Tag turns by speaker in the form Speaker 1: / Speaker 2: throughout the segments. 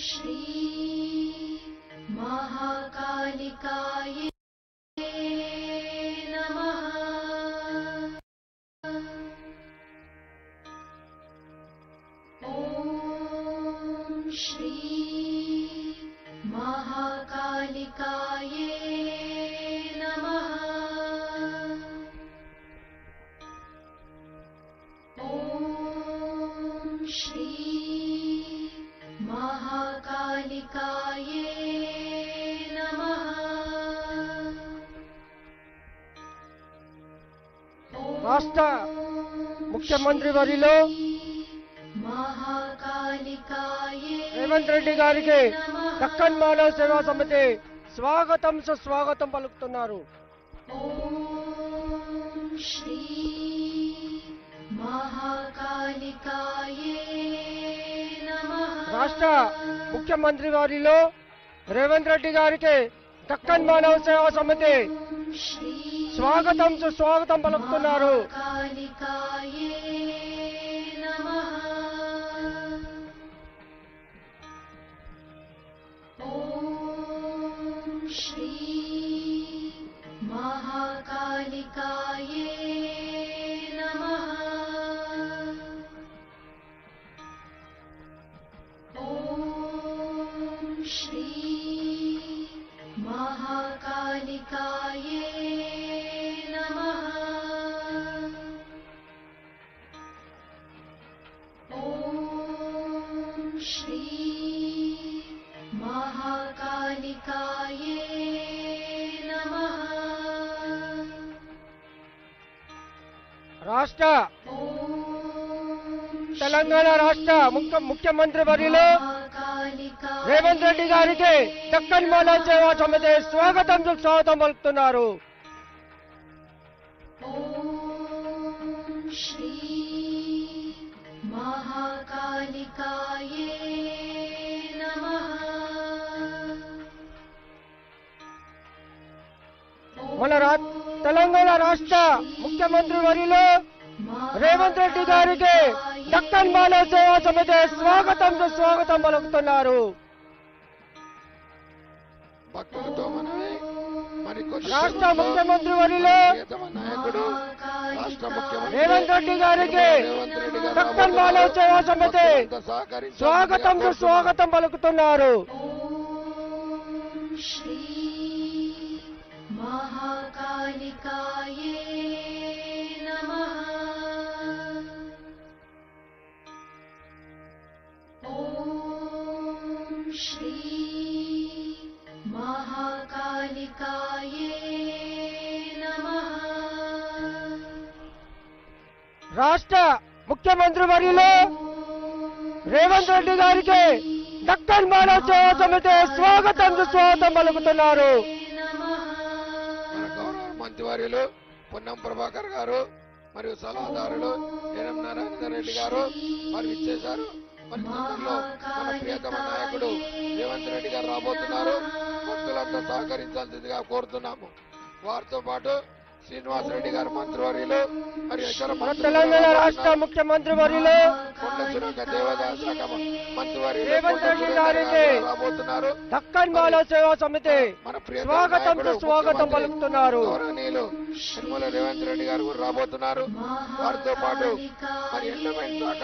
Speaker 1: श्री महाकालिका महाकालिकायै नमः
Speaker 2: రాష్ట్ర ముఖ్యమంత్రి వరిలో
Speaker 1: महाकालिकायै
Speaker 2: రేవంత్ రెడ్డి గారికి దక్కన్ మానవ సేవా సమితి స్వాగతం సుస్వాగతం పలుకుతున్నారు
Speaker 1: ॐ श्री महाकालिकायै नमः
Speaker 2: రాష్ట్ర ముఖ్యమంత్రి వారిలో రేవంత్ రెడ్డి గారికి దక్కన్ మానవ సేవా సమితి స్వాగతం స్వాగతం పలుకుతున్నారు.
Speaker 1: శ్రీ మహాకాళికాయే
Speaker 2: రాష్ట్ర తెలంగాణ రాష్ట్ర ముఖ్యమంత్రి
Speaker 1: వర్యులు
Speaker 2: రేవంత్ రెడ్డి గారికి చక్కని మాలా సేవా సమితి స్వాగతం స్వాగతం పలుకుతున్నారు.
Speaker 1: శ్రీ
Speaker 2: మహాకాళికాయే తెలంగాణ తెలంగాణ రాష్ట్ర ముఖ్యమంత్రి వరిలో రేవంత్ రెడ్డి గారికి దక్కన్ బాల సేవా సమితి స్వాగతం స్వాగతం పలుకుతున్నారు. రాష్ట్ర ముఖ్యమంత్రి వరిలో రేవంత్ రెడ్డి గారికి దక్కన్ బాల సేవా సమితి స్వాగతం స్వాగతం పలుకుతున్నారు.
Speaker 1: శ్రీ महाकालिकायै नमः ॐ श्री महाकालिकायै नमः
Speaker 2: రాష్ట్ర ముఖ్యమంత్రి వరిలో రేవంత్ రెడ్డి గారికి దక్కన్ మానవ సేవా సమితి స్వాగతం సుస్వాగతం పలుకుతున్నారు
Speaker 3: మన గౌరవ మంత్రివర్యులు పొన్నం ప్రభాకర్ గారు మరియు సలహాదారులు ఎనం నారాయణ రెడ్డి గారు మరి ఇచ్చేశారు మరి తొందరలో మన ప్రియతమ నాయకుడు రేవంత్ రెడ్డి గారు రాబోతున్నారు. భక్తులంతా సహకరించాల్సిందిగా కోరుతున్నాము. వారితో పాటు శ్రీనివాస్ రెడ్డి గారు మంత్రివర్యులు
Speaker 2: తెలంగాణ రాష్ట్ర. ముఖ్యమంత్రి
Speaker 3: రాబోతున్నారు.
Speaker 2: దక్కన్ మానవ సేవా సమితి స్వాగతం
Speaker 3: ముఖ్యమంత్రి
Speaker 2: పలుకుతున్నారు.
Speaker 3: నిర్మల రేవంత్ రెడ్డి గారు కూడా రాబోతున్నారు. వారితో పాటు మరి ఎండమెంట్ శాఖ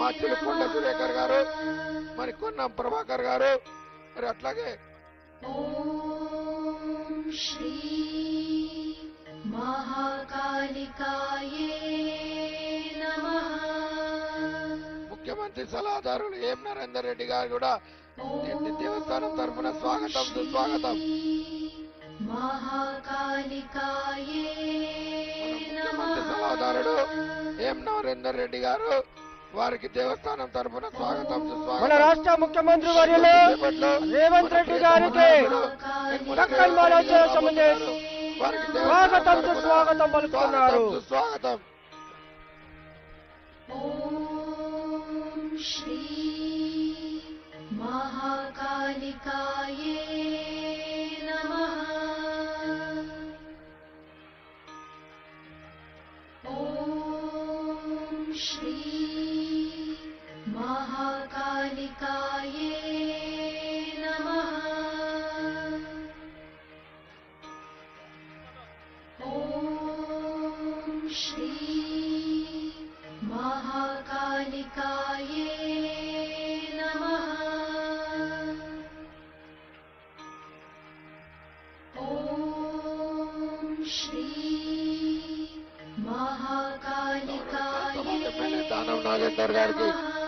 Speaker 3: మాచులు కొండ సురేఖర్ గారు మరి కొన్నం ప్రభాకర్ గారు. మరి అట్లాగే
Speaker 1: ॐ
Speaker 3: ముఖ్యమంత్రి సలహాదారులు ఏం నరేందర్ రెడ్డి గారు కూడా దేవస్థానం తరఫున స్వాగతం సుస్వాగతం. ముఖ్యమంత్రి సలహాదారుడు ఏం నరేందర్ రెడ్డి గారు? వారికి దేవస్థానం తరఫున స్వాగతం
Speaker 2: మన రాష్ట్ర ముఖ్యమంత్రి
Speaker 3: వర్యులు
Speaker 2: రేవంత్ రెడ్డి గారికి स्वागतम्
Speaker 3: स्वागतम्
Speaker 1: स्वागतम् श्री महाकालिका
Speaker 3: నాగేందర్ గారికి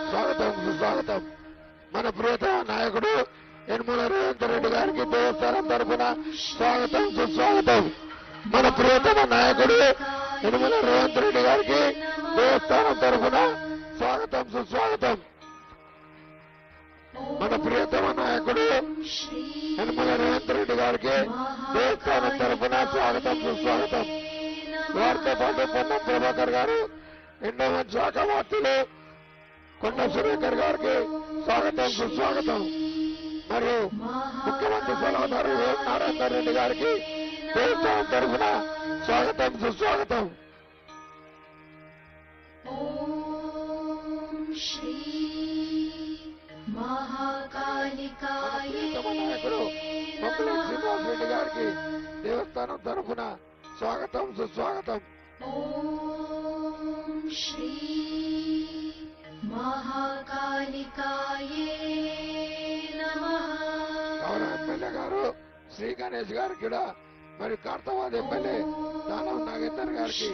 Speaker 3: స్వాగతం సుస్వాగతం మన ప్రియతమ నాయకుడు యనమల రేవంత్ రెడ్డి గారికి దేవస్థానం తరఫున స్వాగతం సుస్వాగతం. మన ప్రియతమ నాయకుడు యనమల రేవంత్ రెడ్డి గారికి దేవస్థానం తరఫున స్వాగతం సుస్వాగతం. మన ప్రియతమ నాయకుడు యనమల రేవంత్ రెడ్డి గారికి దేవస్థానం తరఫున స్వాగతం సుస్వాగతం. వారితో పాటు పొన్నం ప్రభాకర్ గారు ఎండోమెంట్ శాఖ మంత్రులు కొండ సురేఖర్ గారికి స్వాగతం సుస్వాగతం. మరియు ముఖ్యమంత్రి సలహాదారు నారాయణ రెడ్డి గారికి దేవస్థానం తరఫున స్వాగతం సుస్వాగతం.
Speaker 1: మహాకాళికాయ
Speaker 3: నాయకుడు రెడ్డి గారికి దేవస్థానం తరఫున स्वागतम सुस्वागतम
Speaker 1: ओम श्री महाकालिकाये नमः।
Speaker 3: और पहले गारो श्री गणेश गार गिड़ा మరి కార్తవాదే పల్లె దానం నాగేందర్ గారికి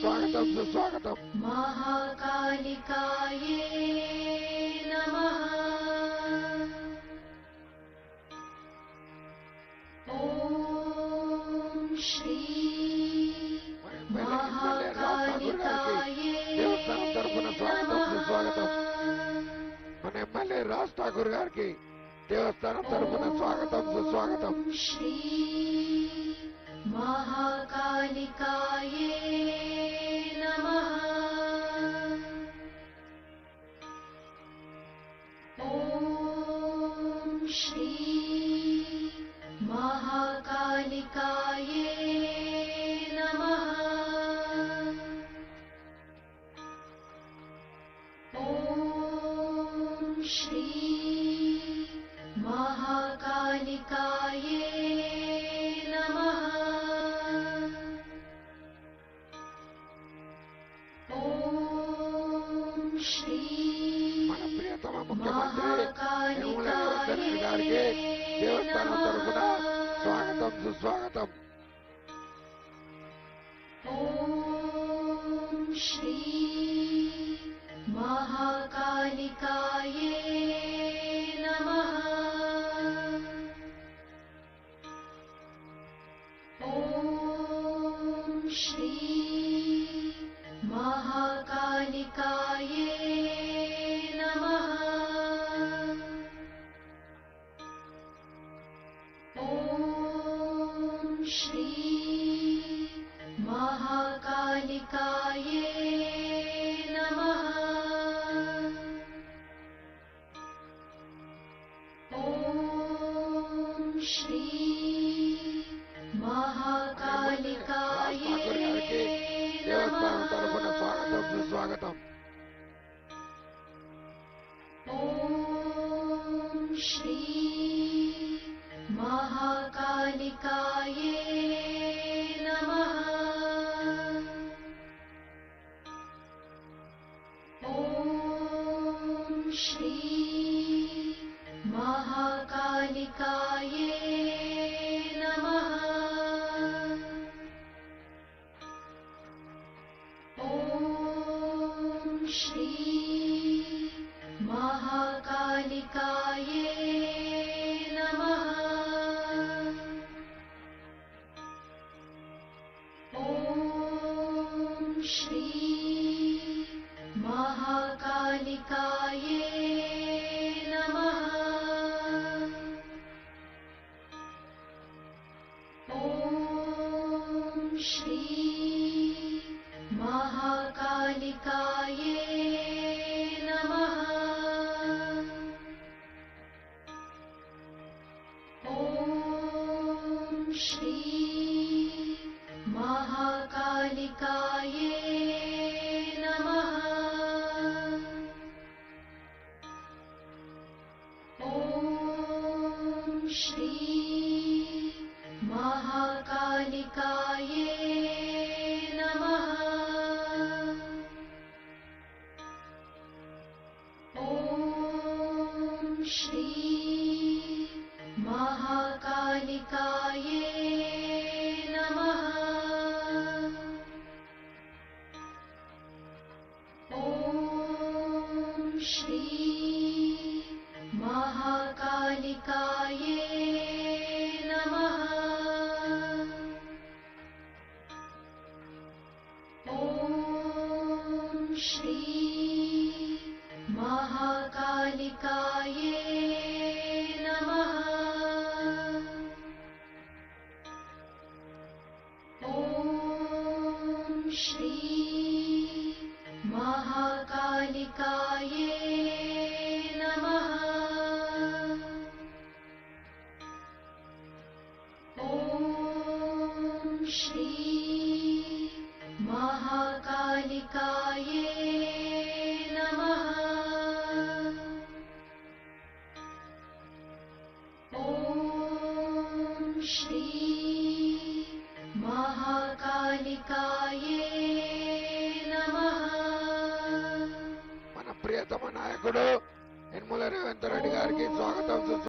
Speaker 3: స్వాగతం సుస్వాగతం महाकालिकाये ఎమ్మెల్యే రాజ్ ఠాకూర్ గారికి దేవస్థానం తరఫున స్వాగతం సుస్వాగతం.
Speaker 1: శ్రీ మహాకాళికాయే
Speaker 3: గారికి దేవస్థానం తరఫున స్వాగతం సుస్వాగతం.
Speaker 1: ఓం శ్రీ महाकालिकायै नमः। ॐ श्री महाकालिका स्वागतम्। महाकालिकाय नमः। ॐ श्री महाकालिकायै नमः। ॐ श्री महाकालिकाय लिकाय नमः। ॐ श्री महाकालिकायै नमः। ॐ श्री महाकालिकाये go.